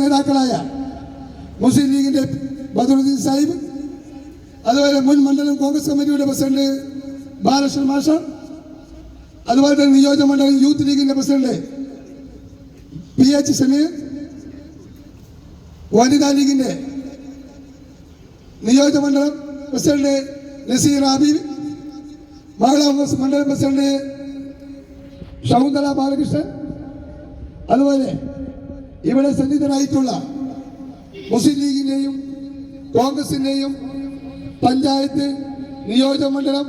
നേതാക്കളായ മുസ്ലിം ലീഗിന്റെ ബദറുദ്ദീൻ സാഹിബ് അതുപോലെ മുൻ മണ്ഡലം കോൺഗ്രസ് കമ്മിറ്റിയുടെ പ്രസിഡന്റ് ബാലകൃഷ്ണൻ മാഷ അതുപോലെ തന്നെ നിയോജക മണ്ഡലം യൂത്ത് ലീഗിന്റെ പ്രസിഡന്റ് പി എച്ച് സമീർ. വനിതാ ലീഗിന്റെ നിയോജക മണ്ഡലം പ്രസിഡന്റ് നസീർ ആബിദ് മഹിളാ കോൺഗ്രസ് മണ്ഡലം പ്രസിഡന്റ് ശകുന്തള ബാലകൃഷ്ണൻ. അതുപോലെ ഇവിടെ സന്നിധനായിട്ടുള്ള മുസ്ലിം ലീഗിന്റെയും കോൺഗ്രസിന്റെയും പഞ്ചായത്ത് നിയോജക മണ്ഡലം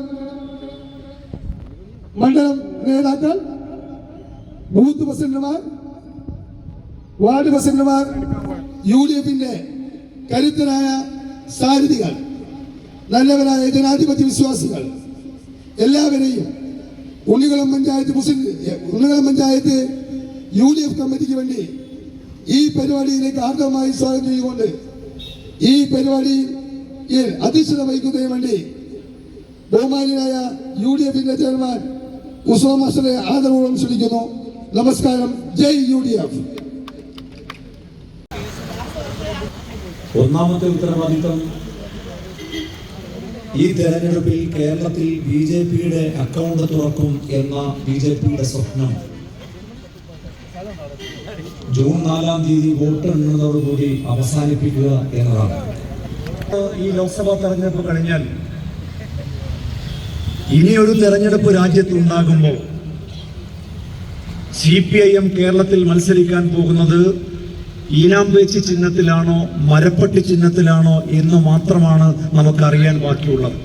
മണ്ഡലം നേതാക്കൾ ബൂത്ത് പ്രസിഡന്റുമാർ വാർഡ് പ്രസിഡന്റുമാർ യു ഡി എഫിന്റെ കരുത്തരായ സാരഥികൾ നല്ലവരായ ജനാധിപത്യ വിശ്വാസികൾ എല്ലാവരെയും ഉണ്ണികുളം പഞ്ചായത്ത് മുസ്ലിം Unnikulam panchayat U D F കമ്മിറ്റിക്ക് വേണ്ടി ഈ പരിപാടിയിലേക്ക് ആർദ്രമായി സ്വാഗതം ചെയ്തുകൊണ്ട് ഈ പരിപാടിയിൽ അധ്യക്ഷത വഹിക്കുന്നതിന് വേണ്ടി ബഹുമാനിയായ യു ഡി എഫിന്റെ ചെയർമാൻ മാസ്റ്ററെ ആദരവോളം ക്ഷണിക്കുന്നു. നമസ്കാരം. ജയ് യു ഡി എഫ് ഒന്നാമത്തെ ഉത്തരവാദിത്തം ഈ തെരഞ്ഞെടുപ്പിൽ കേരളത്തിൽ ബി ജെ പിയുടെ അക്കൗണ്ട് തുറക്കും എന്ന ബി ജെ പിയുടെ സ്വപ്നം. ജൂൺ നാലാം തീയതി വോട്ട് എണ്ണുന്നതോടുകൂടി അവസാനിപ്പിക്കുക എന്നതാണ്. ഈ ലോക്സഭാ തെരഞ്ഞെടുപ്പ് കഴിഞ്ഞാൽ ഇനിയൊരു തെരഞ്ഞെടുപ്പ് രാജ്യത്ത് ഉണ്ടാകുമ്പോൾ സി പി ഐ എം കേരളത്തിൽ മത്സരിക്കാൻ പോകുന്നത് ഈനാമ്പേച്ചി ചിഹ്നത്തിലാണോ മരപ്പട്ടി ചിഹ്നത്തിലാണോ എന്ന് മാത്രമാണ് നമുക്കറിയാൻ ബാക്കിയുള്ളത്.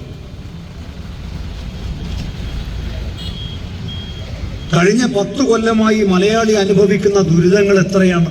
കഴിഞ്ഞ പത്ത് കൊല്ലമായി മലയാളി അനുഭവിക്കുന്ന ദുരിതങ്ങൾ എത്രയാണ്?